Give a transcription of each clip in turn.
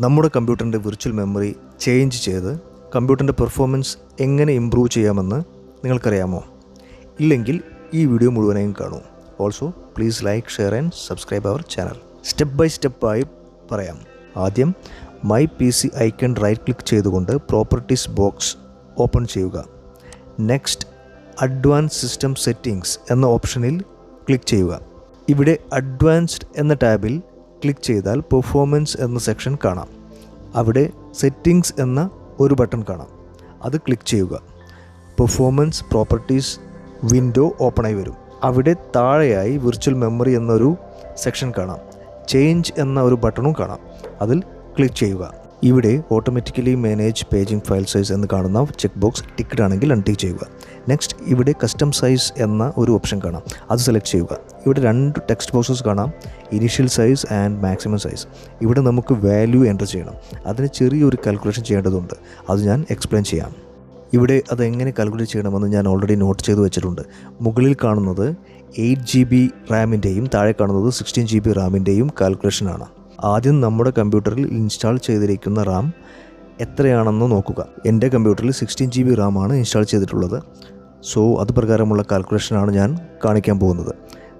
നമ്മുടെ കമ്പ്യൂട്ടറിന്റെ virtual memory change ചെയ്ത് കമ്പ്യൂട്ടറിന്റെ പെർഫോമൻസ് എങ്ങനെ ഇമ്പ്രൂവ് ചെയ്യാമെന്ന് നിങ്ങൾക്കറിയാമോ? ഇല്ലെങ്കിൽ ഈ വീഡിയോ മുഴുവനായും കാണൂ. Also please like share and subscribe our channel step by സ്റ്റെപ്പായി പറയാം. ആദ്യം my P C icon right click ചെയ്തുകൊണ്ട് പ്രോപ്പർട്ടീസ് ബോക്സ് ഓപ്പൺ ചെയ്യുക. നെക്സ്റ്റ് അഡ്വാൻസ് സിസ്റ്റം സെറ്റിംഗ്സ് എന്ന ഓപ്ഷനിൽ ക്ലിക്ക് ചെയ്യുക. ഇവിടെ അഡ്വാൻസ്ഡ് എന്ന ടാബിൽ ക്ലിക്ക് ചെയ്താൽ പെർഫോമൻസ് എന്ന സെക്ഷൻ കാണാം. അവിടെ സെറ്റിംഗ്സ് എന്ന ഒരു ബട്ടൺ കാണാം. അത് ക്ലിക്ക് ചെയ്യുക. പെർഫോമൻസ് പ്രോപ്പർട്ടീസ് വിൻഡോ ഓപ്പണായി വരും. അവിടെ താഴെയായി വിർച്വൽ മെമ്മറി എന്നൊരു സെക്ഷൻ കാണാം. ചേഞ്ച് എന്ന ഒരു ബട്ടണും കാണാം. അതിൽ ക്ലിക്ക് ചെയ്യുക. ഇവിടെ automatically manage paging file size എന്ന് കാണുന്ന ചെക്ക് ബോക്സ് ടിക്കറ്റ് ആണെങ്കിൽ അൺടിക്ക് ചെയ്യുക. നെക്സ്റ്റ് ഇവിടെ കസ്റ്റം സൈസ് എന്ന ഒരു ഓപ്ഷൻ കാണാം. അത് സെലക്ട് ചെയ്യുക. ഇവിടെ രണ്ട് ടെക്സ്റ്റ് ബോക്സസ് കാണാം. Initial size and maximum size ഇവിടെ നമുക്ക് വാല്യൂ എന്റർ ചെയ്യണം. അതിന് ചെറിയൊരു കാൽക്കുലേഷൻ ചെയ്യേണ്ടതുണ്ട്. അത് ഞാൻ എക്സ്പ്ലെയിൻ ചെയ്യാം. ഇവിടെ അത് എങ്ങനെ കാൽക്കുലേറ്റ് ചെയ്യണമെന്ന് ഞാൻ ഓൾറെഡി നോട്ട് ചെയ്ത് വെച്ചിട്ടുണ്ട്. മുകളിൽ കാണുന്നത് എയ്റ്റ് ജി ബി റാമിന്റെയും താഴെ കാണുന്നത് സിക്സ്റ്റീൻ ജി ബി റാമിന്റെയും കാൽക്കുലേഷനാണ് ആദ്യം നമ്മുടെ കമ്പ്യൂട്ടറിൽ ഇൻസ്റ്റാൾ ചെയ്തിരിക്കുന്ന റാം എത്രയാണെന്ന് നോക്കുക. എന്റെ കമ്പ്യൂട്ടറിൽ സിക്സ്റ്റീൻ ജി ബി റാമാണ് ഇൻസ്റ്റാൾ ചെയ്തിട്ടുള്ളത്. സോ അത് പ്രകാരമുള്ള കാൽക്കുലേഷനാണ് ഞാൻ കാണിക്കാൻ പോകുന്നത്.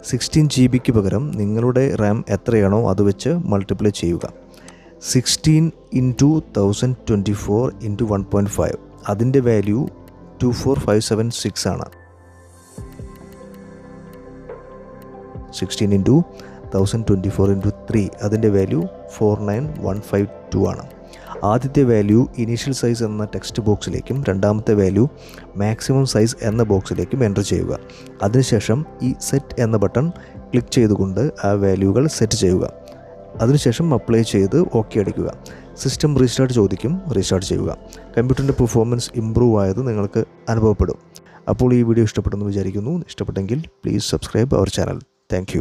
സിക്സ്റ്റീൻ ജി ബിക്ക് പകരം നിങ്ങളുടെ റാം എത്രയാണോ അത് വെച്ച് മൾട്ടിപ്ലൈ ചെയ്യുക. Sixteen into thousand twenty four into one point five. അതിന്റെ value two four five seven six ആണ്. Sixteen into thousand twenty four into three. അതിന്റെ value four nine one five two ആണ്. ആദ്യത്തെ വാല്യൂ ഇനീഷ്യൽ സൈസ് എന്ന text ബോക്സിലേക്കും രണ്ടാമത്തെ value maximum size എന്ന ബോക്സിലേക്കും enter ചെയ്യുക. അതിനുശേഷം ഈ സെറ്റ് എന്ന ബട്ടൺ ക്ലിക്ക് ചെയ്തുകൊണ്ട് ആ വാല്യൂകൾ സെറ്റ് ചെയ്യുക. അതിനുശേഷം അപ്ലൈ ചെയ്ത് ഓക്കെ അടിക്കുക. സിസ്റ്റം റീസ്റ്റാർട്ട് ചോദിക്കും റീസ്റ്റാർട്ട് ചെയ്യുക. കമ്പ്യൂട്ടറിന്റെ പെർഫോമൻസ് ഇമ്പ്രൂവ് ആയത് നിങ്ങൾക്ക് അനുഭവപ്പെടും. അപ്പോൾ ഈ വീഡിയോ ഇഷ്ടപ്പെട്ടെന്ന് വിചാരിക്കുന്നു. ഇഷ്ടപ്പെട്ടെങ്കിൽ please subscribe our channel thank